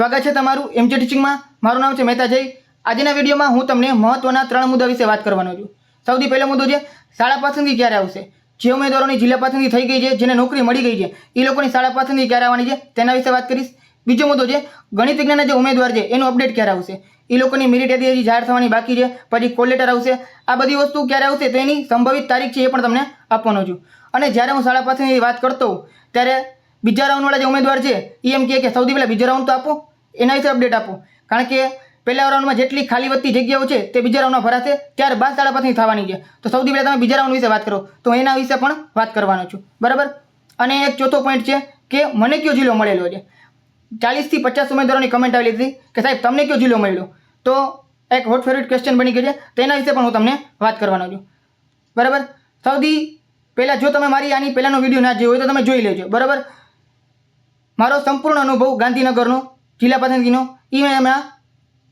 સ્વાગત છે તમારું એમજે ટીચિંગમાં મારું નામ છે મહેતા જય. આજના વિડીયોમાં હું તમને મહત્વના ત્રણ મુદ્દા વિશે વાત કરવાનો છું. સૌથી પહેલો મુદ્દો છે, શાળા પસંદગી ક્યારે આવશે? જે ઉમેદવારોની જિલ્લા પસંદગી થઈ ગઈ છે, જેને નોકરી મળી ગઈ છે, એ લોકોની શાળા પસંદગી ક્યારે આવવાની છે? તેના વિશે વાત કરીશ. બીજો મુદ્દો છે, ગણિત વિજ્ઞાનના જે ઉમેદવાર છે, એનું અપડેટ ક્યારે આવશે? એ લોકોની મેરિટ યાદી હજી જાહેર થવાની બાકી છે, પછી કોલ લેટર આવશે. આ બધી વસ્તુ ક્યારે આવશે તેની સંભવિત તારીખ છે એ પણ તમને આપવાનો છું. અને જ્યારે હું શાળા પાસેની વાત કરતો ત્યારે બીજા રાઉન્ડવાળા જે ઉમેદવાર છે, એ એમ કહે કે સૌથી પહેલાં બીજા રાઉન્ડ તો આપો. એના વિશે અપડેટ આપો. કારણ કે પહેલા રાઉન્ડમાં જેટલી ખાલી વધતી જગ્યાઓ છે તે બીજા રાઉન્ડમાં ભરાશે ત્યારબાદ સાડા પાંચની થવાની છે. તો સૌથી પહેલાં તમે બીજા રાઉન્ડ વિશે વાત કરો. તો એના વિશે પણ વાત કરવાનો છું. બરાબર? અને એક ચોથો પોઈન્ટ છે કે મને કયો જિલ્લો મળેલો છે? ચાલીસથી પચાસ ઉમેદવારોની કમેન્ટ આવેલી હતી કે સાહેબ, તમને કયો જિલ્લો મળ્યો? તો એક હોટ ફેવરિટ ક્વેશ્ચન બની ગયો છે. તેના વિશે પણ હું તમને વાત કરવાનો છું. બરાબર? સૌથી પહેલાં જો તમે મારી આની પહેલાંનો વીડિયો ના જોયો હોય તો તમે જોઈ લેજો. બરાબર? મારો સંપૂર્ણ અનુભવ ગાંધીનગરનો જિલ્લા પસંદગીનો? એ મેં હમણાં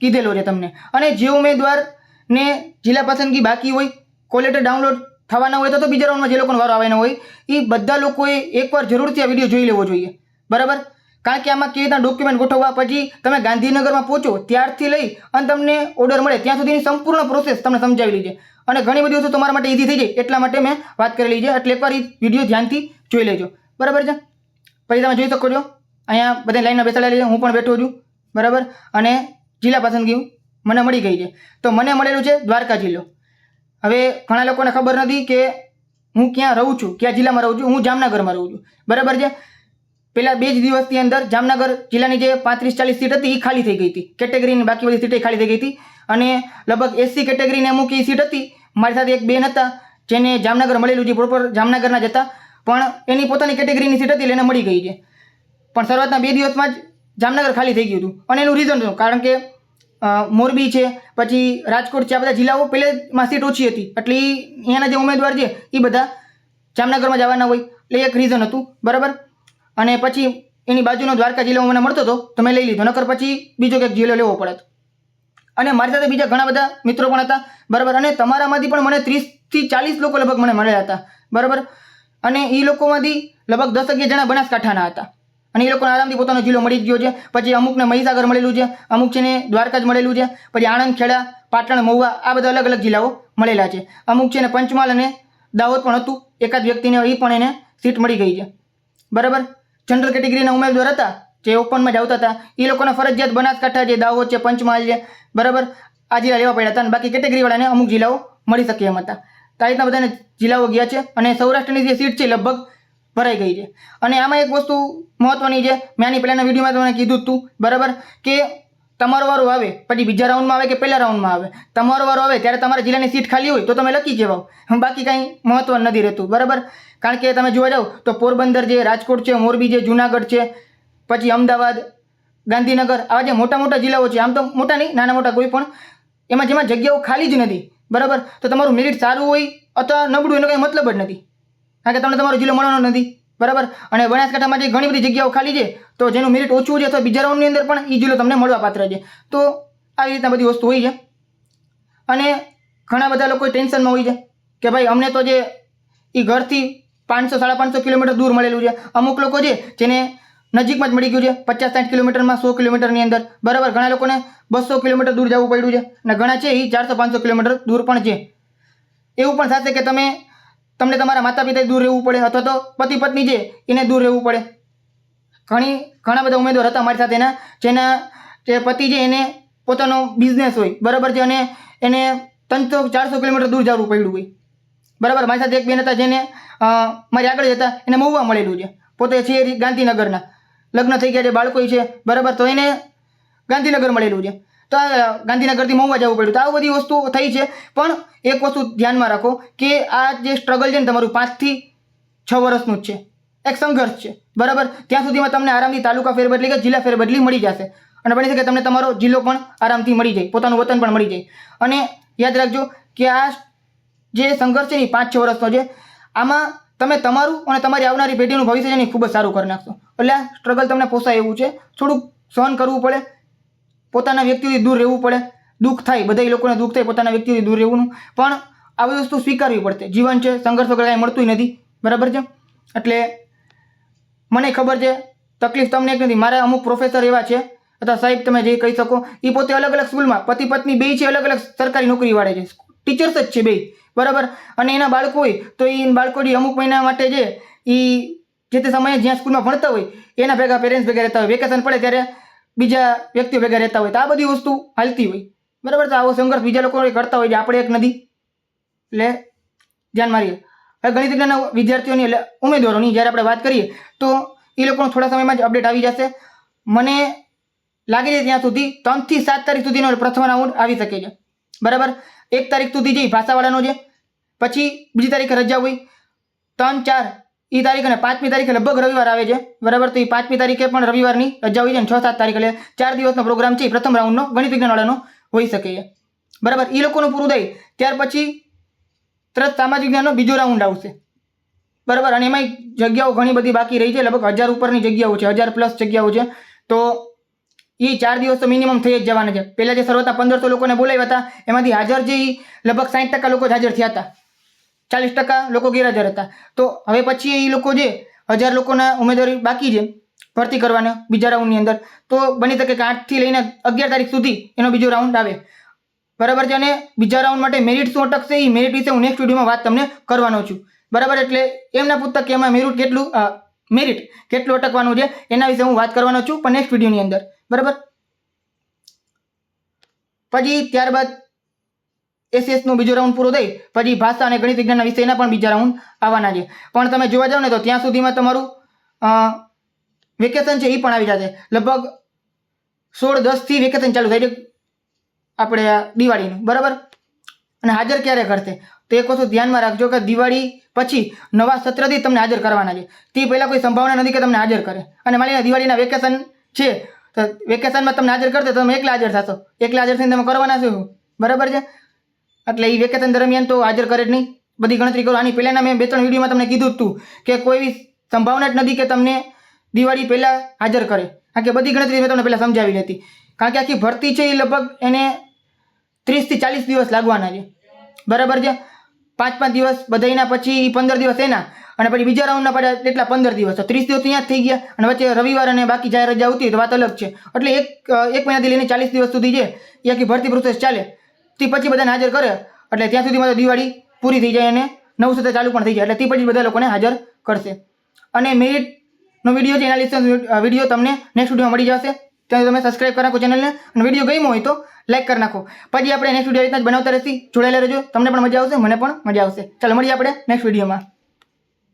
કીધેલો છે તમને. અને જે ઉમેદવારને જિલ્લા પસંદગી બાકી હોય, કોલેટર ડાઉનલોડ થવાના હોય, તો બીજા રાઉન્ડમાં જે લોકોનો વારો આવવાનો હોય એ બધા લોકોએ એકવાર જરૂરથી આ વીડિયો જોઈ લેવો જોઈએ. બરાબર? કારણ કે આમાં કેવી રીતના ડોક્યુમેન્ટ ગોઠવવા, પછી તમે ગાંધીનગરમાં પહોંચો ત્યારથી લઈ અને તમને ઓર્ડર મળે, ત્યાં સુધીની સંપૂર્ણ પ્રોસેસ તમને સમજાવેલી છે અને ઘણી બધી વસ્તુ તમારા માટે ઇઝી થઈ જાય, એટલા માટે મેં વાત કરેલી છે, એટલે એકવાર એ વીડિયો ધ્યાનથી જોઈ લેજો. બરાબર છે? પછી તમે જોઈ શકો છો. અહીંયા બધા લાઈનમાં બેસાડેલી છે, હું પણ બેઠો છું, બરાબર? અને જિલ્લા પસંદગી મને મળી ગઈ છે. તો મને મળેલું છે દ્વારકા જિલ્લો. હવે ઘણા લોકોને ખબર નથી કે હું ક્યાં રહું છું, કયા જિલ્લામાં રહું છું, હું જામનગરમાં રહું છું. બરાબર છે? પહેલાં બે જ દિવસની અંદર જામનગર જિલ્લાની જે પાંત્રીસ ચાલીસ સીટ હતી એ ખાલી થઈ ગઈ હતી. કેટેગરીની બાકી બધી સીટે ખાલી થઈ ગઈ હતી. અને લગભગ એસસી કેટેગરીની અમુક એ સીટ હતી. મારી સાથે એક બેન હતા, જેને જામનગર મળેલું છે પ્રોપર જામનગરના જ હતા. પણ એની પોતાની કેટેગરીની સીટ હતી એટલે એને મળી ગઈ છે. પણ શરૂઆતના બે દિવસમાં જ જામનગર ખાલી થઈ ગયું હતું. અને એનું રીઝન હતું કારણ કે મોરબી છે, પછી રાજકોટ છે, આ બધા જિલ્લાઓ પહેલેમાં સીટ ઓછી હતી. એટલે અહીંયાના જે ઉમેદવાર છે એ બધા જામનગરમાં જવાના હોય. એટલે એક રીઝન હતું. બરાબર? અને પછી એની બાજુનો દ્વારકા જિલ્લો મને મળતો હતો, તો મેં લઈ લીધો. નકર પછી બીજો કંઈક જિલ્લો લેવો પડત અને મારી સાથે બીજા ઘણા બધા મિત્રો પણ હતા. બરાબર? અને તમારામાંથી પણ મને ત્રીસથી ચાલીસ લોકો લગભગ મને મળ્યા હતા. બરાબર? અને એ લોકોમાંથી લગભગ દસ અગિયાર જણા બનાસકાંઠાના હતા. અને એ લોકોને આરામથી પોતાનો જિલ્લો મળી ગયો છે. પછી અમુકને મહીસાગર મળેલું છે, અમુક છે ને દ્વારકા જ મળેલું છે, પછી આણંદ, ખેડા, પાટણ, મહુવા આ બધા અલગ અલગ જિલ્લાઓ મળેલા છે. અમુક છે ને પંચમહાલ અને દાહોદ પણ હતું. એકાદ વ્યક્તિને એ પણ એને સીટ મળી ગઈ છે. બરાબર? જનરલ કેટેગરીના ઉમેદવાર હતા, જે ઓપનમાં જ આવતા હતા. એ લોકોને ફરજિયાત બનાસકાંઠા છે, દાહોદ છે, પંચમહાલ છે. બરાબર? આ જિલ્લા લેવા પડ્યા હતા અને બાકી કેટેગરીવાળાને અમુક જિલ્લાઓ મળી શકે એમ હતા. તો આ રીતના બધાને જિલ્લાઓ ગયા છે અને સૌરાષ્ટ્રની જે સીટ છે લગભગ ભરાઈ ગઈ છે. અને આમાં એક વસ્તુ મહત્ત્વની છે. મેં આની પહેલાંના વિડીયોમાં તમને કીધું હતું બરાબર? કે તમારો વારો આવે, પછી બીજા રાઉન્ડમાં આવે કે પહેલા રાઉન્ડમાં આવે? તમારો વારો આવે ત્યારે તમારા જિલ્લાની સીટ ખાલી હોય તો તમે લકી જવાઓ બાકી કાંઈ મહત્વ નથી રહેતું, બરાબર? કારણ કે તમે જોવા જાઓ તો પોરબંદર છે, રાજકોટ છે, મોરબી છે, જુનાગઢ છે, પછી અમદાવાદ, ગાંધીનગર, આવા જે મોટા મોટા જિલ્લાઓ છે, આમ તો મોટા નહીં, નાના મોટા કોઈ પણ, એમાં જેમાં જગ્યાઓ ખાલી જ નથી, બરાબર? તો તમારું મેરિટ સારું હોય અથવા નબળું એનો કંઈ મતલબ જ નથી. કારણ કે તમને તમારો જિલ્લો મળવાનો નથી. બરાબર? અને બનાસકાંઠામાં જે ઘણી બધી જગ્યાઓ ખાલી છે, તો જેનું મેરિટ ઓછું છે અથવા બીજા રાઉન્ડની અંદર પણ એ જિલ્લો તમને મળવા પાત્ર છે. તો આવી રીતના બધી વસ્તુ હોય છે. અને ઘણા બધા લોકો ટેન્શનમાં હોય છે કે ભાઈ અમને તો જે એ ઘરથી પાંચસો, સાડા પાંચસો કિલોમીટર દૂર મળેલું છે. અમુક લોકો છે, જેને નજીકમાં જ મળી ગયું છે, પચાસ, સાઠ કિલોમીટરમાં, સો કિલોમીટરની અંદર. બરાબર? ઘણા લોકોને બસો કિલોમીટર દૂર જવું પડ્યું છે. અને ઘણા છે એ ચારસો, પાંચસો કિલોમીટર દૂર પણ છે. એવું પણ થશે કે તમે તમને તમારા માતા પિતા દૂર રહેવું પડે અથવા તો પતિ પત્ની છે એને દૂર રહેવું પડે. ઘણી, ઘણા બધા ઉમેદવાર હતા મારી સાથે એના, જેના, જે પતિ છે એને પોતાનો બિઝનેસ હોય, બરાબર છે, અને એને ત્રણસો, ચારસો કિલોમીટર દૂર જવું પડ્યું હોય. બરાબર, મારી સાથે એક બેન હતા જેને મારી આગળ હતા, એને મહુવા મળેલું છે. પોતે છે ગાંધીનગરના. લગ્ન થઈ ગયા છે, બાળકો છે, બરાબર, તો એને ગાંધીનગર મળેલું છે. તો ગાંધીનગરથી મહુવા જવું પડ્યું. તો આ બધી વસ્તુ થઈ છે. પણ એક વસ્તુ ધ્યાનમાં રાખો કે આ જે સ્ટ્રગલ છે ને તમારું પાંચથી છ વર્ષનું જ છે. એક સંઘર્ષ છે. બરાબર? ત્યાં સુધીમાં તમને આરામથી તાલુકા ફેરબદલી કે જિલ્લા ફેરબદલી મળી જશે. અને બની શકે તમને તમારો જિલ્લો પણ આરામથી મળી જાય. પોતાનું વતન પણ મળી જાય. અને યાદ રાખજો કે આ જે સંઘર્ષ છે ને પાંચ છ વર્ષનો છે. આમાં તમે તમારું અને તમારી આવનારી પેઢીનું ભવિષ્ય છે ને ખૂબ જ સારું કરી નાખશો. એટલે સ્ટ્રગલ તમને પોસાય એવું છે. થોડુંક સહન કરવું પડે. પોતાના વ્યક્તિથી દૂર રહેવું પડે. દુઃખ થાય, બધા લોકોને દુઃખ થાય પોતાના વ્યક્તિથી દૂર રહેવું પણ આવી વસ્તુ સ્વીકારવી પડશે. જીવન છે, સંઘર્ષ વગર કાંઈ મળતું નથી. બરાબર છે? એટલે મને ખબર છે, તકલીફ તમને એક નથી. મારા અમુક પ્રોફેસર એવા છે અથવા સાહેબ તમે જે કહી શકો એ પોતે અલગ અલગ સ્કૂલમાં પતિ પત્ની બે છે અલગ અલગ સરકારી નોકરી વાળે છે. ટીચર્સ જ છે બે. બરાબર? અને એના બાળકો હોય, તો એ બાળકોની અમુક મહિના માટે જે એ જે તે સમયે જ્યાં સ્કૂલમાં ભણતા હોય, એના ભેગા પેરેન્ટ્સ ભેગા રહેતા હોય. વેકેશન પડે ત્યારે બીજા વ્યક્તિઓ ભેગા રહેતા હોય તો આ બધી વસ્તુ હાલતી હોય. બરાબર તો આવો સંઘર્ષ બીજા લોકો કરતા હોય છે. આપણે એક નથી. એટલે ધ્યાન મારીએ. હવે ગણિત વિજ્ઞાનના વિદ્યાર્થીઓની એટલે ઉમેદવારોની જ્યારે આપણે વાત કરીએ તો એ લોકોનો થોડા સમયમાં જ અપડેટ આવી જશે. મને લાગે છે ત્યાં સુધી ત્રણથી સાત તારીખ સુધીનો પ્રથમ રાઉન્ડ આવી શકે છે. બરાબર? એક તારીખ સુધી જે ભાષાવાળાનો છે, પછી બીજી તારીખે રજા હોય. ત્રણ ચાર એ તારીખ અને પાંચમી તારીખે લગભગ રવિવાર આવે છે. બરાબર? તો એ પાંચમી તારીખે પણ રવિવારની રજા હોય છે છ સાત તારીખે એટલે ચાર દિવસનો પ્રોગ્રામ છે પ્રથમ રાઉન્ડનો ગણિત વિજ્ઞાનવાળાનો હોઈ શકે છે. બરાબર? એ લોકોનું પૂરું થાય. ત્યાર પછી તરત સામાજિક વિજ્ઞાનનો બીજો રાઉન્ડ આવશે. બરાબર? અને એમાં જગ્યાઓ ઘણી બધી બાકી રહી છે. લગભગ હજાર ઉપરની જગ્યાઓ છે. હજાર પ્લસ જગ્યાઓ છે. તો એ ચાર દિવસ તો મિનિમમ થઈ જ જવાના છે. પહેલાં જે શરૂઆતમાં પંદરસો લોકોને બોલાવ્યા હતા, એમાંથી હાજર જે લગભગ સાઠ ટકા લોકો જ હાજર થયા હતા. ચાલીસ ટકા લોકો ગેરહાજર હતા. તો હવે પછી એ લોકો જે હજાર લોકોના ઉમેદવારી બાકી છે ભરતી કરવાના બીજા રાઉન્ડની અંદર, તો બની શકે કે આઠથી લઈને અગિયાર તારીખ સુધી એનો બીજો રાઉન્ડ આવે. બરાબર છે? અને બીજા રાઉન્ડ માટે મેરિટ શું અટકશે? એ મેરિટ વિશે હું નેક્સ્ટ વિડીયોમાં વાત તમને કરવાનો છું. બરાબર? એટલે એમના પૂછતા કે એમાં મેરિટ કેટલું મેરિટ કેટલું અટકવાનું છે એના વિશે હું વાત કરવાનો છું પણ નેક્સ્ટ વિડીયોની અંદર. બરાબર? પછી ત્યારબાદ એસએસનો બીજો રાઉન્ડ પૂરો થઈ, પછી ભાષા અને ગણિત વિજ્ઞાનના વિષયના પણ બીજા રાઉન્ડ આવવાના છે. પણ તમે જોવા જાઓ ને તો ત્યાં સુધીમાં તમારું વેકેશન છે એ પણ આવી જશે. લગભગ સોળ દસથી વેકેશન ચાલુ થાય આપણે દિવાળીનું, બરાબર? અને હાજર ક્યારે કરશે તો એક વસ્તુ ધ્યાનમાં રાખજો કે દિવાળી પછી નવા સત્રથી તમને હાજર કરવાના છે. તે પહેલાં કોઈ સંભાવના નથી કે તમને હાજર કરે. અને માની દિવાળીના વેકેશન છે, તો વેકેશનમાં તમને હાજર કરશે તો તમે એકલા હાજર થશો. એકલા હાજર થઈને તમે કરવાના છો બરાબર છે? એટલે એ વેકેશન દરમિયાન તો હાજર કરે જ નહીં. બધી ગણતરી કરો. આની પહેલાંના મેં બે ત્રણ વિડીયોમાં તમને કીધું હતું કે કોઈ સંભાવના જ નથી કે તમને દિવાળી પહેલાં હાજર કરે. કારણ કે બધી ગણતરી મેં તમને પહેલાં સમજાવી હતી કારણ કે આખી ભરતી છે એ લગભગ એને ત્રીસથી ચાલીસ દિવસ લાગવાના છે. બરાબર છે? પાંચ પાંચ દિવસ બધાયના પછી પંદર દિવસ એના. અને પછી બીજા રાઉન્ડના પડ્યા એટલા પંદર દિવસ. તો ત્રીસ દિવસ અહીંયા જ થઈ ગયા. અને વચ્ચે રવિવાર અને બાકી જાહેર રજા આવતી તો વાત અલગ છે. એટલે એક એક મહિનાથી લઈને ચાલીસ દિવસ સુધી છે એ આખી ભરતી પ્રોસેસ ચાલે. તે પછી બધાને હાજર કરે, એટલે ત્યાં સુધીમાં તો દિવાળી પૂરી થઈ જાય અને નવું સત્ર ચાલુ પણ થઈ જાય, એટલે તે પછી બધા લોકોને હાજર કરશે. અને મેરિટનો વીડિયો છે એનાલિસિસ વીડિયો તમને નેક્સ્ટ વિડીયોમાં મળી જશે. ત્યાં તમે સબસ્ક્રાઇબ કરી નાખો ચેનલને અને વીડિયો ગમ્યો હોય તો લાઈક કરી નાખો. પછી આપણે નેક્સ્ટ વીડિયો રીતના જ બનાવતા રહેશી. જોડાયેલા રહેજો. તમને પણ મજા આવશે, મને પણ મજા આવશે. ચાલો, મળીએ આપણે નેક્સ્ટ વિડીયોમાં